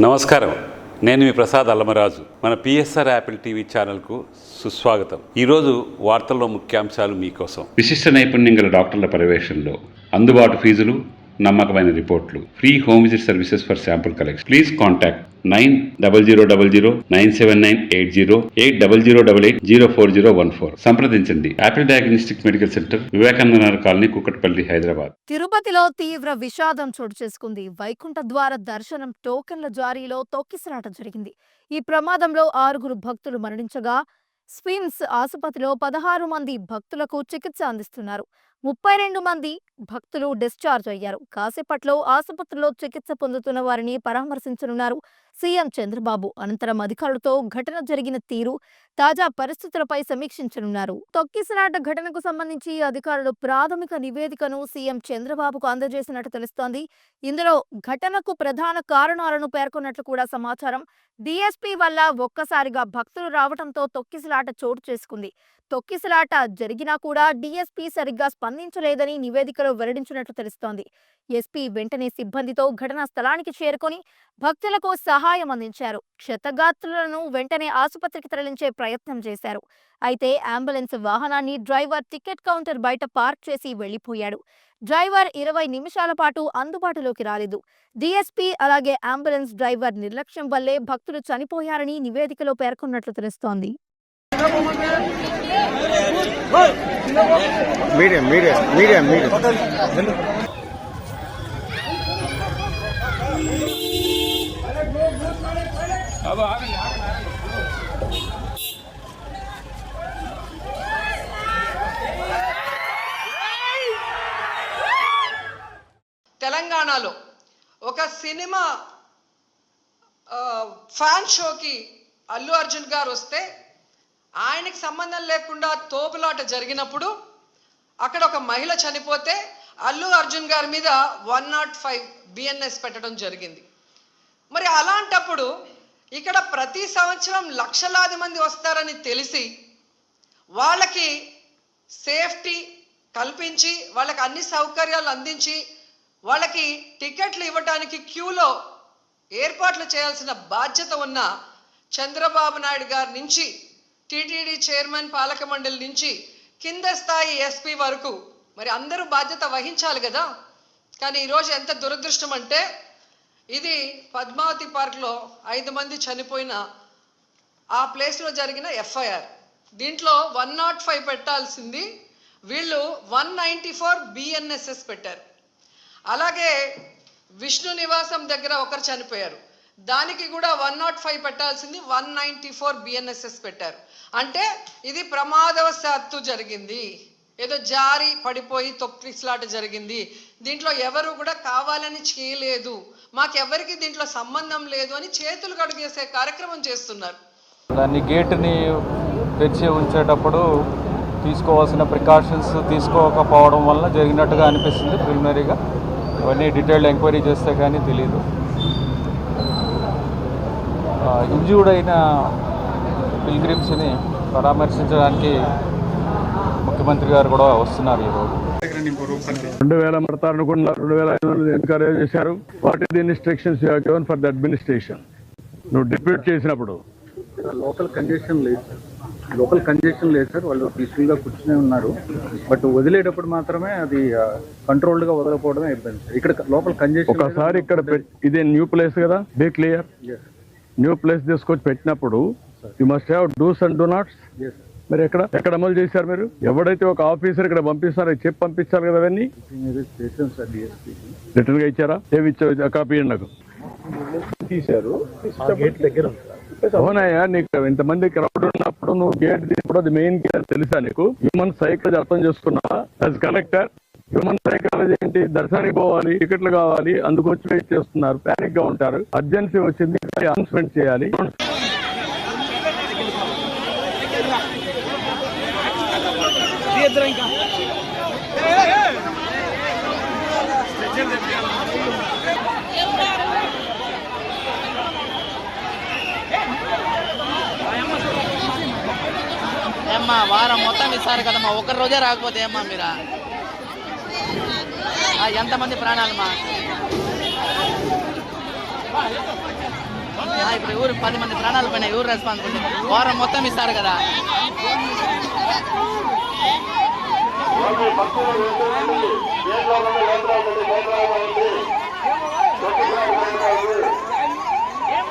నమస్కారం. నేను మీ ప్రసాద్ అల్లమరాజు. మన పిఎస్ఆర్ యాపిల్ టీవీ ఛానల్కు సుస్వాగతం. ఈరోజు వార్తల్లో ముఖ్యాంశాలు మీకోసం. విశిష్ట నైపుణ్యం గల డాక్టర్ల పర్యవేక్షణలో అందుబాటు ఫీజులు నమ్మకమైన రిపోర్ట్లు. Free home visit services for sample collection please contact nine double zero double zero nine seven nine eight zero eight double zero double eight zero four zero one four సంప్రదించండి. Apple diagnostic medical centre Vivekananda Nagar colony Kukatpally Hyderabad. తిరుపతిలో తీవ్ర విషాదం చోటు చేసుకుంది. వైకుంఠ ద్వార దర్శనం టోకెన్ల జారీలో తొక్కిసలాట జరిగింది. ఈ ప్రమాదంలో ఆరుగురు భక్తులు మరణించగా స్విమ్స్ ఆసుపత్రిలో పదహారు మంది భక్తులకు చికిత్స అందిస్తున్నారు. ముప్పై రెండు మంది భక్తులు డిశ్చార్జ్ అయ్యారు కాసేపట్లో ఆసుపత్రిలో చికిత్స పొందుతున్న వారిని పరామర్శించనున్నారు. సీఎం చంద్రబాబు అనంతరం అధికారులతో ఘటన జరిగిన తీరు తాజా పరిస్థితులపై సమీక్షించనున్నారు. తొక్కిసలాట ఘటనకు సంబంధించి అధికారులు ప్రాథమిక నివేదికను సీఎం చంద్రబాబుకు అందజేసినట్టు తెలుస్తోంది. ఇందులో ఘటనకు ప్రధాన కారణాలను పేర్కొన్నట్లు కూడా సమాచారం. డిఎస్పీ వల్ల ఒక్కసారిగా భక్తులు రావడంతో తొక్కిసలాట చోటు చేసుకుంది. తొక్కిసలాట జరిగినా కూడా డిఎస్పీ సరిగ్గా స్పందించలేదని నివేదికలో వెల్లడించినట్లు తెలుస్తోంది. ఎస్పీ వెంటనే సిబ్బందితో ఘటనా స్థలానికి చేరుకొని భక్తులకు సహాయం అందించారు. క్షతగాత్రులను వెంటనే ఆసుపత్రికి తరలించే ప్రయత్నం చేశారు. అయితే అంబులెన్స్ వాహనాన్ని డ్రైవర్ టికెట్ కౌంటర్ బయట పార్క్ చేసి వెళ్ళిపోయాడు డ్రైవర్ ఇరవై నిమిషాల పాటు అందుబాటులోకి రాలేదు. డీఎస్పీ అలాగే అంబులెన్స్ డ్రైవర్ నిర్లక్ష్యం వల్లే భక్తులు చనిపోయారని నివేదికలో పేర్కొన్నట్లు తెలుస్తోంది. Medium medium medium medium. తెలంగాణలో ఒక సినిమా ఫ్యాన్ షోకి అల్లు అర్జున్ గారు వస్తే ఆయనకి సంబంధం లేకుండా తోపులాట జరిగినప్పుడు అక్కడ ఒక మహిళ చనిపోతే అల్లు అర్జున్ గారి మీద వన్ నాట్ ఫైవ్ బిఎన్ఎస్ పెట్టడం జరిగింది. మరి అలాంటప్పుడు ఇక్కడ ప్రతి సంవత్సరం లక్షలాది మంది వస్తారని తెలిసి వాళ్ళకి సేఫ్టీ కల్పించి వాళ్ళకి అన్ని సౌకర్యాలు అందించి వాళ్ళకి టికెట్లు ఇవ్వడానికి క్యూలో ఏర్పాట్లు చేయాల్సిన బాధ్యత ఉన్న చంద్రబాబు నాయుడు గారి నుంచి టీటీడీ చైర్మన్ పాలక మండలి నుంచి కింద స్థాయి ఎస్పీ వరకు. మరి అందరూ బాధ్యత వహించాలి కదా? కానీ ఈరోజు ఎంత దురదృష్టం అంటే ఇది పద్మావతి పార్క్లో ఐదు మంది చనిపోయిన ఆ ప్లేస్లో జరిగిన ఎఫ్ఐఆర్. దీంట్లో వన్ నాట్ ఫైవ్ పెట్టాల్సింది వీళ్ళు వన్ నైంటీ ఫోర్ బిఎన్ఎస్ఎస్ పెట్టారు. అలాగే విష్ణు నివాసం దగ్గర ఒకరు చనిపోయారు. దానికి కూడా వన్ నాట్ ఫైవ్ పెట్టాల్సింది వన్ నైంటీ ఫోర్ బిఎన్ఎస్ఎస్ పెట్టారు. అంటే ఇది ప్రమాదవశాత్తు జరిగింది. ఏదో జారి పడిపోయి తొక్కిసలాట జరిగింది. దీంట్లో ఎవరు కూడా కావాలని చేయలేదు. మాకెవరికి దీంట్లో సంబంధం లేదు అని చేతులు కడుగేసే కార్యక్రమం చేస్తున్నారు. దాన్ని గేటుని తెచ్చి ఉంచేటప్పుడు తీసుకోవాల్సిన ప్రికాషన్స్ తీసుకోకపోవడం వల్ల జరిగినట్టుగా అనిపిస్తుంది ప్రిలిమినరీగా. ఇవన్నీ డీటెయిల్డ్ ఎంక్వైరీ చేస్తే కానీ తెలియదు ఇంజ్యూర్డ్ అయిన పిల్గ్రిమ్స్ని పరామర్శించడానికి ముఖ్యమంత్రి గారు కూడా వస్తున్నారు ఈరోజు రెండు వేల మడతారు అనుకున్నారు రెండు వేల ఐదు వందలు ఎన్కరేజ్ చేశారు? What is the instructions you given for the administration నువ్వు డిప్యూట్ చేసినప్పుడు. లోకల్ కంజెషన్ లేదు సార్ లోకల్ కంజెషన్ లేదు సార్ వాళ్ళు పీస్ఫుల్గా కూర్చునే ఉన్నారు. బట్ వదిలేటప్పుడు మాత్రమే అది కంట్రోల్డ్గా వదలకపోవడమే ఇబ్బంది సార్ ఇక్కడ లోకల్ కంజెషన్ ఒకసారి ఇక్కడ ఇదే న్యూ ప్లేస్ కదా? బీ క్లియర్ న్యూ ప్లేస్ తీసుకొచ్చి పెట్టినప్పుడు you must have dos and do nots మరి ఎక్కడ? ఎక్కడ అమలు చేశారు మీరు? ఎవడైతే ఒక ఆఫీసర్ ఇక్కడ పంపిస్తారో చెప్పి పంపించాలి కదా అవన్నీ? రిటర్న్గా ఇచ్చారా? ఏమి ఇచ్చారు కాపీ నాకు. తీశారు. గేట్ దగ్గర అవునయ్యా నీకు ఇంతమంది క్రౌడ్ ఉన్నప్పుడు నువ్వు గేట్ తీసినప్పుడు అది మెయిన్ గేట్ తెలుసా నీకు? హ్యూమన్ సైకాలజీ అర్థం చేసుకున్నావా? యాజ్ కలెక్టర్ హ్యూమన్ సైకాలజీ ఏంటి? దర్శనానికి పోవాలి టికెట్లు కావాలి అందుకు వచ్చి వెయిట్ చేస్తున్నారు. ప్యానిక్గా ఉంటారు. అర్జెన్సీ వచ్చింది అనౌన్స్మెంట్ చేయాలి. ఏమ్మా వారం మొత్తం ఇస్తారు కదమ్మా. ఒక్క రోజే రాకపోతే ఏమ్మా మీరా? ఎంతమంది ప్రాణాలమ్మా? ఇప్పుడు ఊరు పది మంది ప్రాణాలు పోయినాయి. ఊరు రెస్పాన్సిబిలిటీ వారం మొత్తం ఇస్తారు కదా. భక్తులు ఉంది ఏంట్లో ఉంది లోపల ఉంది? లోపల ఉంది?